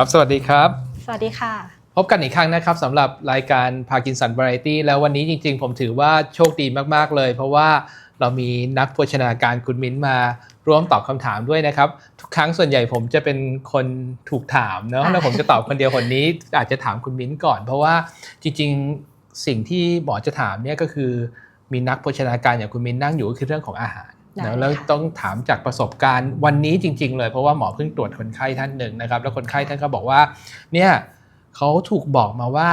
ครับ สวัสดีครับ สวัสดีค่ะ พบกันอีกครั้งนะครับสำหรับรายการพากินสัน v a r i e t y แล้ววันนี้จริงๆ ผมถือว่าโชคดีมากๆเลย เพราะว่าเรามีนักโภชนาการคุณมิ้นมาร่วมตอบคำถามด้วยนะครับ ทุกครั้งส่วนใหญ่ผมจะเป็นคนถูกถามเนาะอ่าแล้วผมจะตอบคนเดียวคนนี้ อาจจะถามคุณมิ้นก่อน เพราะว่าจริงๆสิ่งที่หมอจะถามเนี่ยก็คือมีนักโภชนาการอย่างคุณมิ้นนั่งอยู่ก็คือเรื่องของอาหารได้ นะแล้วค่ะต้องถามจากประสบการณ์วันนี้จริง ๆ เลยเพราะว่าหมอเพิ่งตรวจคนไข้ท่านหนึ่งนะครับแล้วคนไข้ท่านก็บอกว่าเนี่ยเขาถูกบอกมาว่า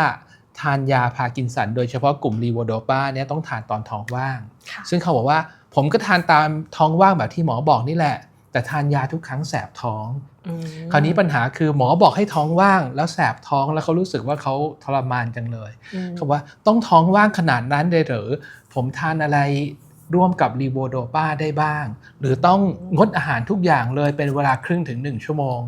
ทานยาพาร์กินสัน โดยเฉพาะกลุ่มรีโวโดปาเนี่ยต้องทานตอนท้องว่างค่ะซึ่งเขาบอกว่าผมก็ทานตามท้องว่างแบบที่หมอบอกนี่แหละ แต่ทานยาทุกครั้งแสบท้องอืมคราวนี้ปัญหาคือหมอบอกให้ท้องว่าง แล้วแสบท้องแล้วเขารู้สึกว่าเขาทรมานจังเลยอืมเขาบอกว่าต้องท้องว่างขนาดนั้นเลยเหรือผมทานอะไร ร่วมกับรีโวโดปาได้บ้าง หรือต้องงดอาหารทุกอย่างเลยเป็นเวลาครึ่งถึง 1 ชั่วโมง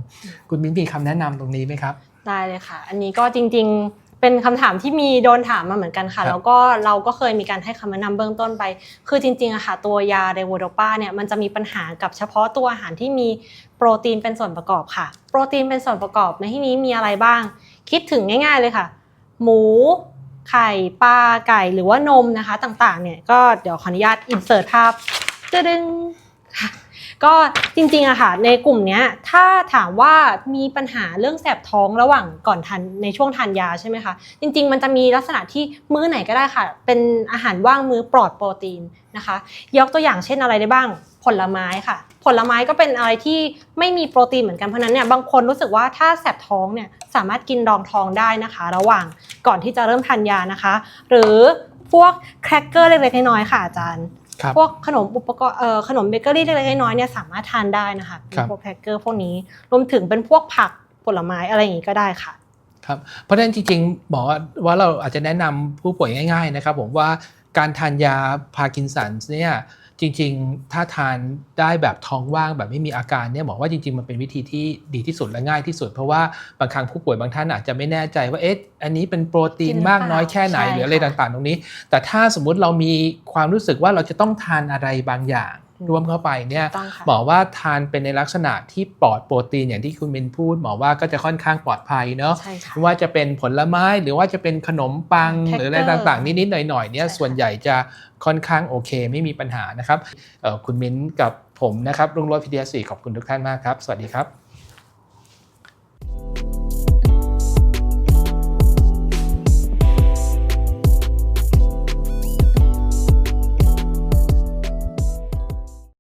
คุณมิ้นมีคำแนะนำตรงนี้ไหมครับ ได้เลยค่ะ อันนี้ก็จริงๆเป็นคำถามที่มีโดนถามมาเหมือนกันค่ะครับแล้วก็เราก็เคยมีการให้คำแนะนำเบื้องต้นไป คือจริงๆอะค่ะ ตัวยาเดโวโดปาเนี่ยมันจะมีปัญหากับเฉพาะตัวอาหารที่มีโปรตีนเป็นส่วนประกอบค่ะ โปรตีนเป็นส่วนประกอบในที่นี้มีอะไรบ้าง คิดถึงง่าย ๆเลยค่ะ หมู ไข่ปลาไก่หรือว่านมนะคะต่างๆเนี่ยก็เดี๋ยวขออนุญาตอินเสิร์ตภาพจะดึงก็จริงๆอะค่ะในกลุ่มเนี้ยถ้าถามว่ามีปัญหาเรื่องแสบท้องระหว่างก่อนทานในช่วงทานยาใช่ไหมคะจริง ๆ มันจะมีลักษณะที่มื้อไหนก็ได้ค่ะ เป็นอาหารว่างมื้อปลอดโปรตีนนะคะ ยกตัวอย่างเช่นอะไรได้บ้าง ผลไม้ค่ะ ผลไม้ก็เป็นอะไรที่ไม่มีโปรตีนเหมือนกันเพราะนั้นเนี่ยบางคนรู้สึกว่าถ้าแสบท้องเนี่ยสามารถกินรองท้องได้นะคะ ระหว่างก่อนที่จะเริ่มทานยานะคะ หรือพวกแครกเกอร์เล็กๆน้อยๆค่ะอาจารย์ครับพวกขนมอุปกรณ์เอ่อขนมเบเกอรี่เล็กๆน้อยๆเนี่ยสามารถทานได้นะคะครับพวกแครกเกอร์พวกนี้รวมถึงเป็นพวกผักผลไม้อะไรอย่างนี้ก็ได้ค่ะครับเพราะฉะนั้นจริงๆหมอว่าเราอาจจะแนะนำผู้ป่วยง่าย ๆ นะครับ ผมว่าการทานยาพาร์กินสันส์เนี่ย จริงๆ ถ้าทานได้แบบท้องว่างแบบไม่มีอาการเนี่ยหมอว่าจริงๆ มันเป็นวิธีที่ดีที่สุดและง่ายที่สุด เพราะว่าบางครั้งผู้ป่วยบางท่านอาจจะไม่แน่ใจว่าเอ๊ะอันนี้เป็นโปรตีนมากน้อยแค่ไหนหรืออะไรต่างๆ ตรงนี้ แต่ถ้าสมมุติเรามีความรู้สึกว่าเราจะต้องทานอะไรบางอย่าง ร่วมเข้าไปเนี่ยต้องค่ะหมอว่าทานเป็นในลักษณะที่ปลอดโปรตีนอย่างที่คุณมินพูดหมอว่าก็จะค่อนข้างปลอดภัยเนาะใช่ค่ะไม่ว่าจะเป็นผลไม้หรือว่าจะเป็นขนมปัง Cracker หรืออะไรต่างๆ นิดๆหน่อยๆเนี่ยใช่ค่ะส่วนใหญ่จะค่อนข้างโอเค ไม่มีปัญหานะครับเอ่อคุณมิ้นกับผมนะครับรุ่งโรจน์พิทยาศรีขอบคุณทุกท่านมากครับ สวัสดีครับ